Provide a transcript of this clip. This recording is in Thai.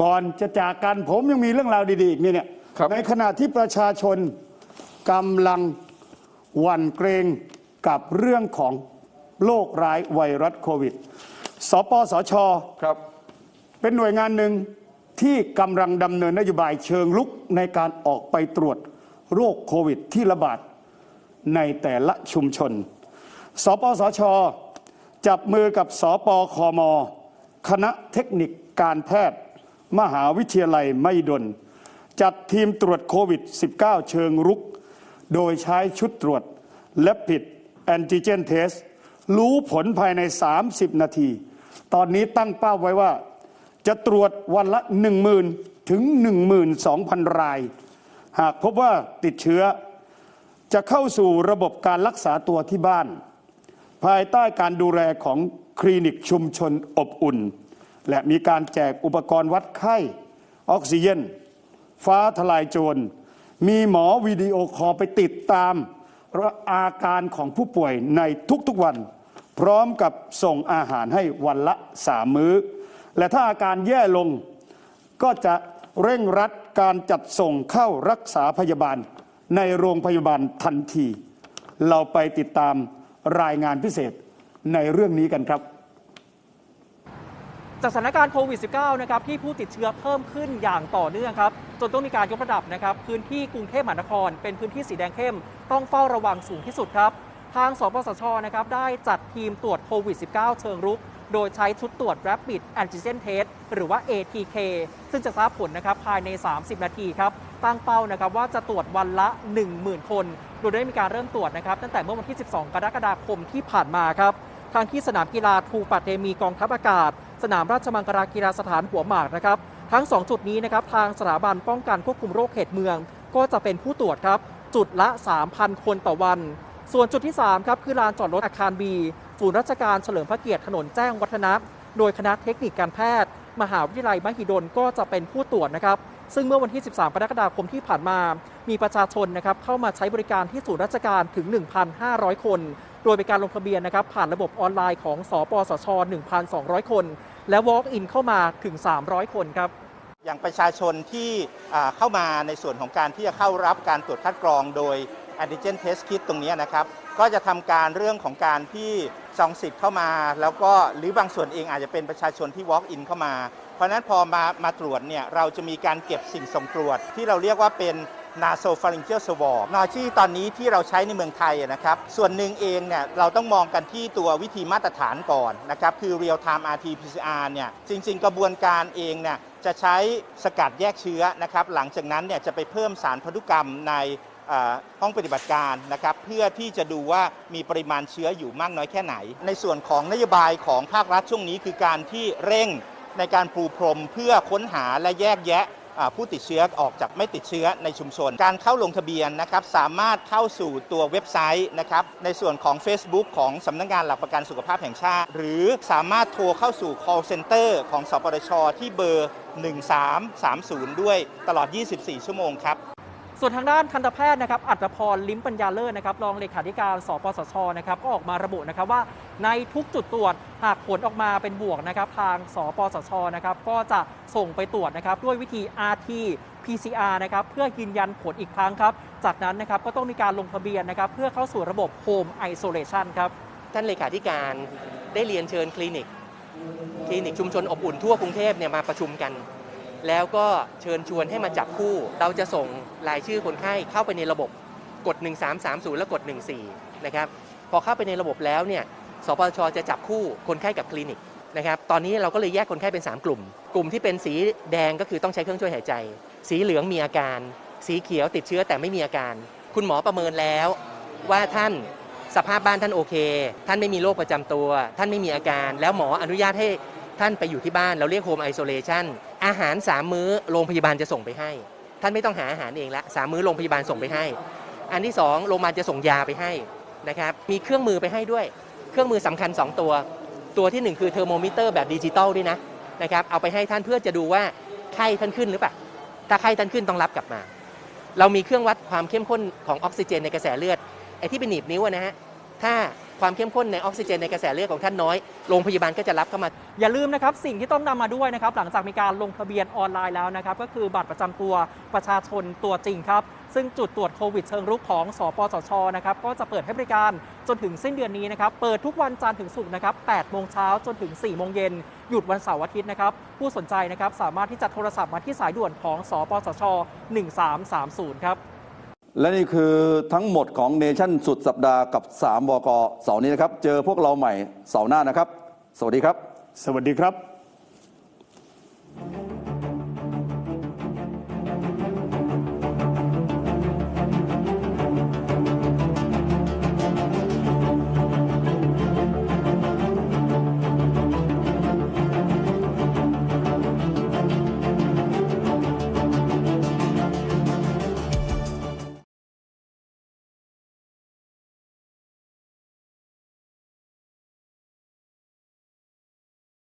ก่อนจะจากกันผมยังมีเรื่องราวดีๆอีกนี่เนี่ยครับในขณะที่ประชาชนกำลังหวั่นเกรงกับเรื่องของโรคร้ายไวรัสโควิด สปสชครับ เป็นหน่วยงานหนึ่งที่กำลังดำเนินนโยบายเชิงลุกในการออกไปตรวจโรคโควิดที่ระบาดในแต่ละชุมชน สปสช จับมือกับสปคม คณะเทคนิคการแพทย์ มหาวิทยาลัยไมหิดลจัดทีมตรวจโควิด -19 เชิงรุก โดยใช้ชุดตรวจและผิดแอนติเจนเทสรู้ผลภายใน 30 นาที ตอนนี้ตั้งเป้าไว้ว่า จะตรวจวันละ 10,000 ถึง 12,000 ราย หากพบว่าติดเชื้อ จะเข้าสู่ระบบการรักษาตัวที่บ้าน ภายใต้การดูแลของคลินิกชุมชนอบอุ่น และมีการแจกอุปกรณ์วัดไข้ ออกซิเจนฟ้าทลายโจร มีหมอวิดีโอคอลไปติดตามอาการของผู้ป่วยในทุกๆวัน พร้อมกับส่งอาหารให้วันละสามมื้อ และถ้าอาการแย่ลงก็จะเร่งรัดการจัดส่งเข้ารักษาพยาบาลในโรงพยาบาลทันที เราไปติดตามรายงานพิเศษในเรื่องนี้กันครับ จากสถานการณ์โควิด -19 นะครับที่ผู้ติดเชื้อเพิ่มขึ้นอย่างต่อเนื่องครับจนต้องมีการยกระดับนะครับพื้นที่กรุงเทพมหานคร เป็นพื้นที่สีแดงเข้ม ต้องเฝ้าระวังสูงที่สุดครับ ทางสปสชนะครับได้จัดทีมตรวจโควิด -19 เชิงรุก โดยใช้ชุดตรวจ Rapid Antigen Test หรือว่า ATK ซึ่งจะทราบผลนะครับภายใน 30 นาทีครับตั้งเป้านะครับว่าจะตรวจวันละ 10,000 คน โดยได้มีการเริ่มตรวจนะครับตั้งแต่เมื่อวันที่ 12 กรกฎาคมที่ผ่านมาครับทางที่สนามกีฬาทูปัตเตมีกองทัพอากาศ สนามราชมังคลากีฬาสถานหัวหมากนะครับ ทั้ง 2 จุดนี้นะครับทางสถาบันป้องกันควบคุมโรคเขตเมือง ก็จะเป็นผู้ตรวจครับ จุดละ 3,000 คนต่อวัน ส่วนจุดที่ 3 ครับคือลานจอดรถอาคารบีศูนย์ราชการเฉลิมพระเกียรติถนนแจ้งวัฒนะ โดยคณะเทคนิคการแพทย์ มหาวิทยาลัยมหิดลก็จะเป็นผู้ตรวจนะครับ ซึ่งเมื่อวันที่ 13 กรกฎาคมที่ผ่านมา มีประชาชนนะครับเข้ามาใช้บริการที่ศูนย์ราชการถึง 1,500 คน โดยเป็นการลงทะเบียนนะครับผ่านระบบออนไลน์ของสปสช 1,200 คน และ Walk-in เข้ามาถึง 300 คนครับอย่างประชาชนที่เข้ามาในส่วนของการที่จะเข้ารับการตรวจคัดกรองโดย antigen test kit ตรงนี้นะครับ ก็จะทำการเรื่องของการที่จองสิทธิ์เข้ามา แล้วก็หรือบางส่วนเองอาจจะเป็นประชาชนที่ walk in เข้ามา เพราะนั้นพอมามาตรวจเนี่ยเราจะมีการเก็บสิ่งส่งตรวจที่เราเรียกว่าเป็น nasopharyngeal swab นอที่ตอนนี้ที่เราใช้ในเมืองไทยนะครับ ส่วนหนึ่งเองเนี่ยเราต้องมองกันที่ตัววิธีมาตรฐานก่อนนะครับ คือ real time rt pcr เนี่ยจริง ๆ กระบวนการเองเนี่ยจะใช้สกัดแยกเชื้อนะครับ หลังจากนั้นเนี่ยจะไปเพิ่มสารพันธุกรรมในห้องปฏิบัติการนะครับเพื่อที่จะดูว่ามีปริมาณเชื้ออยู่มากน้อยแค่ไหน ในส่วนของนโยบายของภาครัฐช่วงนี้คือการที่เร่งในการปูพรมเพื่อค้นหาและแยกแยะ ผู้ติดเชื้อออกจากไม่ติดเชื้อในชุมชน การเข้าลงทะเบียนนะครับสามารถเข้าสู่ตัวเว็บไซต์นะครับในส่วนของ Facebook ของสำนักงานหลักประกันสุขภาพแห่งชาติ หรือสามารถโทรเข้าสู่ call center ของสปทชที่เบอร์ 1330 ด้วยตลอด 24 ชั่วโมงครับ ส่วนทางด้านทันตแพทย์นะครับอัตพรลิ้มปัญญาเลิศนะครับรองเลขาธิการสปสชนะครับก็ออกมาระบุนะครับว่าในทุกจุดตรวจหากผลออกมาเป็นบวกนะครับทางสปสชนะครับก็จะส่งไปตรวจนะครับด้วยวิธี RT PCR นะครับเพื่อยืนยันผลอีกครั้งครับ จากนั้นนะครับก็ต้องมีการลงทะเบียนนะครับเพื่อเข้าสู่ระบบ Home Isolation ครับท่านเลขาธิการได้เรียนเชิญคลินิก คลินิกชุมชนอบอุ่นทั่วกรุงเทพเนี่ยมาประชุมกัน แล้วก็เชิญชวนให้มาจับคู่ เราจะส่งรายชื่อคนไข้เข้าไปในระบบกด 1330 แล้วกด 14 นะครับ พอเข้าไปในระบบแล้วเนี่ยสปชจะจับคู่คนไข้กับคลินิกนะครับ ตอนนี้เราก็เลยแยกคนไข้เป็น 3 กลุ่ม กลุ่มที่เป็นสีแดงก็คือต้องใช้เครื่องช่วยหายใจ สีเหลืองมีอาการ สีเขียวติดเชื้อแต่ไม่มีอาการ คุณหมอประเมินแล้วว่าท่านสภาพบ้านท่านโอเค ท่านไม่มีโรคประจำตัว ท่านไม่มีอาการ แล้วหมออนุญาตให้ ท่านไปอยู่ที่บ้านเราเรียกโฮมไอโซเลชันอาหาร3มื้อโรงพยาบาลจะส่งไปให้ ท่านไม่ต้องหาอาหารเองละสามมื้อโรงพยาบาลส่งไปให้ อันที่ 2 โรงพยาบาลจะส่งยาไปให้นะครับมีเครื่องมือไปให้ด้วย เครื่องมือสำคัญ 2 ตัว ตัวทีหนึ่1 คือเทอร์โมมิเตอร์แบบดิจิตอลด้วยนะนะครับเอาไปให้ท่านเพื่อจะดูว่าไข้ท่านขึ้นหรือเปล่าถ้าไข้ท่านขึ้นต้องรับกลับมา เรามีเครื่องวัดความเข้มข้นของออกซิเจนในกระแสเลือดไอ้ที่เป็นหนีบนิ้วนะฮะถ้า ความเข้มข้นในออกซิเจนในกระแสเลือดของท่านน้อย โรงพยาบาลก็จะรับเข้ามา อย่าลืมนะครับ สิ่งที่ต้องนำมาด้วยนะครับ หลังจากมีการลงทะเบียนออนไลน์แล้วนะครับ ก็คือบัตรประจำตัวประชาชนตัวจริงครับ ซึ่งจุดตรวจโควิดเชิงรุกของสปสชนะครับ ก็จะเปิดให้บริการจนถึงสิ้นเดือนนี้นะครับ เปิดทุกวันจันทร์ถึงศุกร์นะครับ8โมงเช้าจนถึง4โมงเย็นหยุดวันเสาร์อาทิตย์นะครับ ผู้สนใจนะครับสามารถที่จะโทรศัพท์มาที่สายด่วนของ สปสช 1330 ครับ และนี่คือทั้งหมดของเนชั่นสุดสัปดาห์กับ 3 บกเสาร์นี้นะครับ เจอพวกเราใหม่เสาร์หน้านะครับ สวัสดีครับ สวัสดีครับ